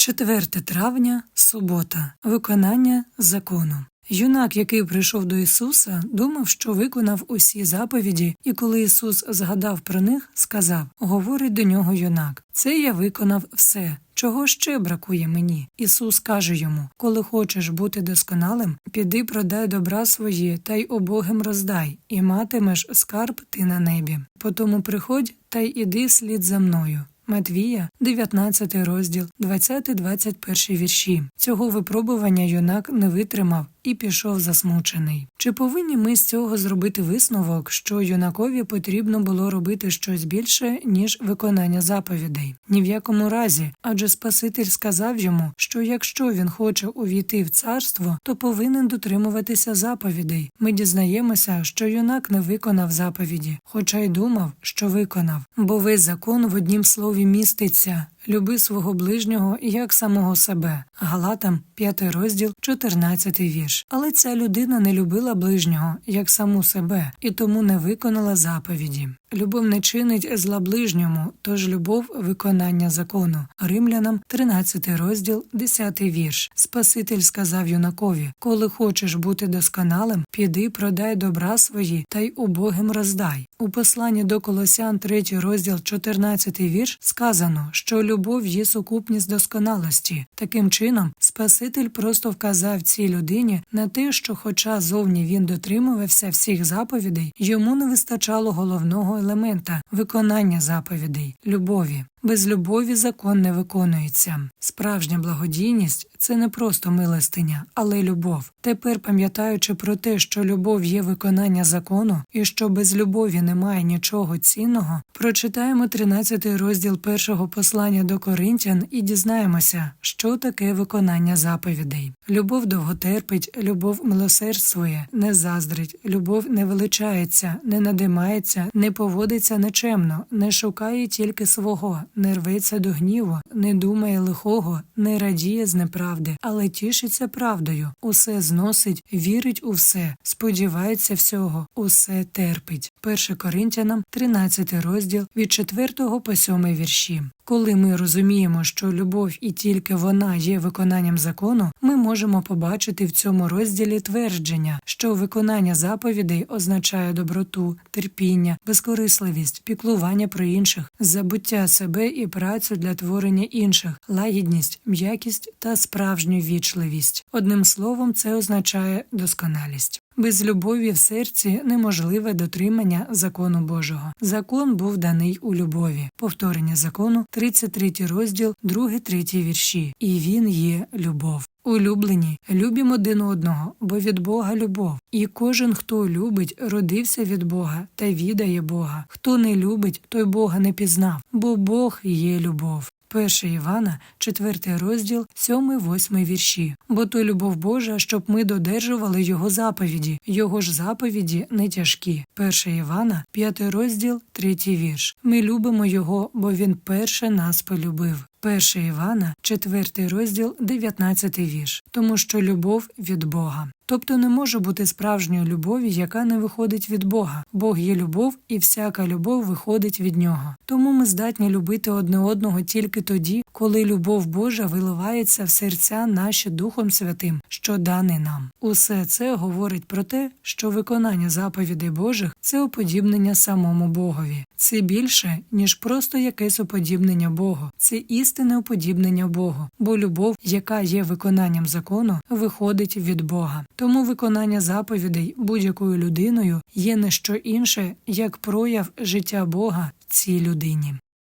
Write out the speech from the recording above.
4 травня, субота. Виконання закону. Юнак, який прийшов до Ісуса, думав, що виконав усі заповіді, і коли Ісус згадав про них, сказав: Говорить до нього юнак: Це я виконав все. Чого ще бракує мені? Ісус каже йому: Коли хочеш бути досконалим, піди продай добра свої та й обогим роздай, і матимеш скарб ти на небі. Потому приходь та й іди слід за мною. Матвія, 19 розділ, 20-21 вірші. Цього випробування юнак не витримав і пішов засмучений. Чи повинні ми з цього зробити висновок, що юнакові потрібно було робити щось більше, ніж виконання заповідей? Ні в якому разі, адже Спаситель сказав йому, що якщо він хоче увійти в царство, то повинен дотримуватися заповідей. Ми дізнаємося, що юнак не виконав заповіді, хоча й думав, що виконав, бо весь закон в однім слові міститься. Люби свого ближнього як самого себе. Галатам, 5 розділ, 14 вірш. Але ця людина не любила ближнього як саму себе і тому не виконала заповіді. Любов не чинить зла ближньому, тож любов виконання закону. Римлянам, 13 розділ, 10 вірш. Спаситель сказав юнакові: Коли хочеш бути досконалим, піди продай добра свої та й убогим роздай. У посланні до Колосян, 3 розділ, 14 вірш, сказано, що любов є сукупність досконалості. Таким чином, Спаситель просто вказав цій людині на те, що, хоча зовні він дотримувався всіх заповідей, йому не вистачало головного елемента виконання заповідей любові. Без любові закон не виконується. Справжня благодійність це не просто милостиня, але й любов. Тепер, пам'ятаючи про те, що любов є виконання закону і що без любові немає нічого цінного, прочитаємо 13 розділ першого послання до Коринтян і дізнаємося, що таке виконання заповідей. Любов довготерпить, любов милосердствує, не заздрить, любов не величається, не надимається, не поводиться нечемно, не шукає тільки свого не рветься до гніву, не думає лихого, не радіє з неправди, але тішиться правдою, усе зносить, вірить у все, сподівається всього, усе терпить. 1 Коринтянам, 13 розділ від 4 по 7 вірші. Коли ми розуміємо, що любов і тільки вона є виконанням закону, ми можемо побачити в цьому розділі твердження, що виконання заповідей означає доброту, терпіння, безкорисливість, піклування про інших, забуття себе і працю для творення інших, лагідність, м'якість та справжню вічливість. Одним словом, це означає досконалість. Без любові в серці неможливе дотримання закону Божого. Закон був даний у любові. Повторення закону, 33 розділ, 2-3 вірші. І він є любов. Улюблені, любім один одного, бо від Бога любов. І кожен, хто любить, родився від Бога та відає Бога. Хто не любить, той Бога не пізнав, бо Бог є любов. 1 Івана, 4 розділ, 7-8 вірші. Бо то любов Божа, щоб ми додержували його заповіді, його ж заповіді не тяжкі. 1 Івана, 5 розділ, 3 вірш. Ми любимо його, бо він перше нас полюбив. 1 Івана, 4 розділ, 19 вірш. Тому що любов від Бога. Тобто не може бути справжньої любові, яка не виходить від Бога. Бог є любов, і всяка любов виходить від нього. Тому ми здатні любити одне одного тільки тоді, коли любов Божа виливається в серця наші Духом Святим, що даний нам. Усе це говорить про те, що виконання заповідей Божих це уподібнення самому Богові. Це більше, ніж просто якесь уподібнення Богу. Це істинне уподібнення Богу, бо любов, яка є виконанням закону, виходить від Бога. Тому виконання заповідей будь-якою людиною є не що інше, як прояв життя Бога цій людині.